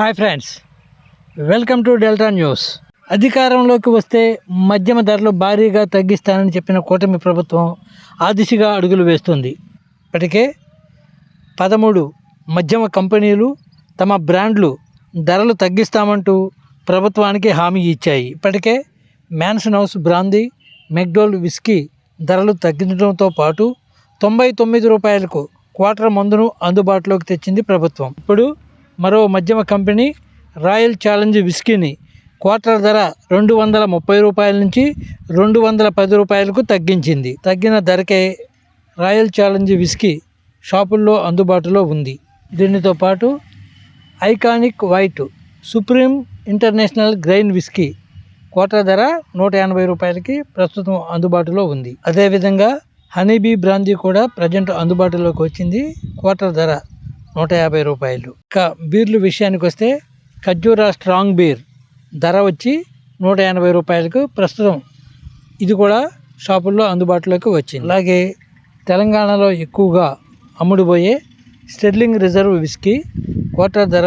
Hi friends welcome to Delta News. అధికారంలోకి వస్తే మద్యమ ధరలు భారీగా తగ్గిస్తానని చెప్పిన కూటమి ప్రభుత్వం ఆ దిశగా అడుగులు వేస్తుంది. ఇప్పటికే పదమూడు మద్యమ కంపెనీలు తమ బ్రాండ్లు ధరలు తగ్గిస్తామంటూ ప్రభుత్వానికి హామీ ఇచ్చాయి. ఇప్పటికే Mansion House brandy McDowell's whisky ధరలు తగ్గించడంతో పాటు తొంభై తొమ్మిది రూపాయలకు క్వార్టర్ మందును అందుబాటులోకి తెచ్చింది ప్రభుత్వం. ఇప్పుడు మరో మధ్యమ కంపెనీ రాయల్ ఛాలెంజ్ విస్కీని క్వార్టర్ ధర రెండు వందల ముప్పై రూపాయల నుంచి రెండు వందల పది రూపాయలకు తగ్గించింది. తగ్గిన ధరకే రాయల్ ఛాలెంజ్ విస్కీ షాపుల్లో అందుబాటులో ఉంది. దీనితో పాటు iconic White Supreme international grain whisky quarter ధర నూట ఎనభై రూపాయలకి ప్రస్తుతం అందుబాటులో ఉంది. అదేవిధంగా హనీబీ బ్రాందీ కూడా ప్రజెంట్ అందుబాటులోకి వచ్చింది. క్వార్టర్ ధర నూట యాభై రూపాయలు. క బీర్లు విషయానికి వస్తే ఖర్జూరా స్ట్రాంగ్ బీర్ ధర వచ్చి నూట ఎనభై రూపాయలకు ప్రస్తుతం ఇది కూడా షాపుల్లో అందుబాటులోకి వచ్చింది. అలాగే తెలంగాణలో ఎక్కువగా అమ్ముడుపోయే స్టెర్లింగ్ రిజర్వ్ విస్కీ క్వార్టర్ ధర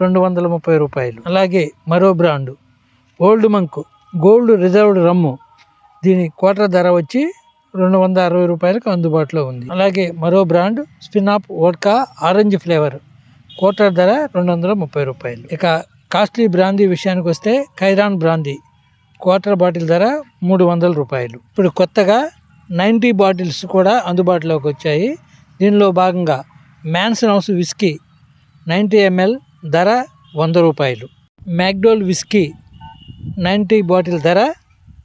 రెండు వందల ముప్పై రూపాయలు. అలాగే మరో brand Old Monk Gold reserved rum దీని క్వార్టర్ ధర వచ్చి రెండు వందల అరవై రూపాయలకు అందుబాటులో ఉంది. అలాగే మరో బ్రాండ్ స్పినాప్ వోడ్కా ఆరెంజ్ ఫ్లేవర్. క్వార్టర్ ధర రెండు వందల ముప్పై రూపాయలు. ఇక కాస్ట్లీ బ్రాందీ విషయానికి వస్తే ఖైరాన్ బ్రాందీ క్వార్టర్ బాటిల్ ధర మూడు వందల రూపాయలు. ఇప్పుడు కొత్తగా నైంటీ బాటిల్స్ కూడా అందుబాటులోకి వచ్చాయి. దీనిలో భాగంగా Mansion House whisky ninety ML ధర వంద రూపాయలు. మ్యాక్డోల్ విస్కీ నైంటీ బాటిల్ ధర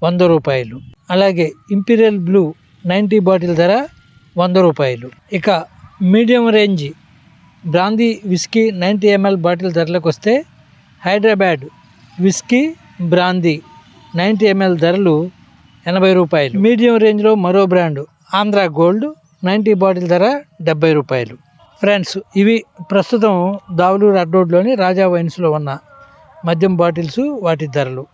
వంద రూపాయలు. అలాగే ఇంపీరియల్ బ్లూ నైంటీ బాటిల్ ధర వంద రూపాయలు. ఇక medium range brandy whisky ninety ML bottle ధరలకు వస్తే Hyderabad whisky brandy ninety ML ధరలు ఎనభై రూపాయలు. మీడియం రేంజ్లో మరో brand Andhra Gold ninety bottle ధర డెబ్బై రూపాయలు. ఫ్రెండ్స్ ఇవి ప్రస్తుతం దావులూరు అడ్రోడ్లోని రాజా వైన్స్లో ఉన్న మద్యం బాటిల్స్ వాటి ధరలు.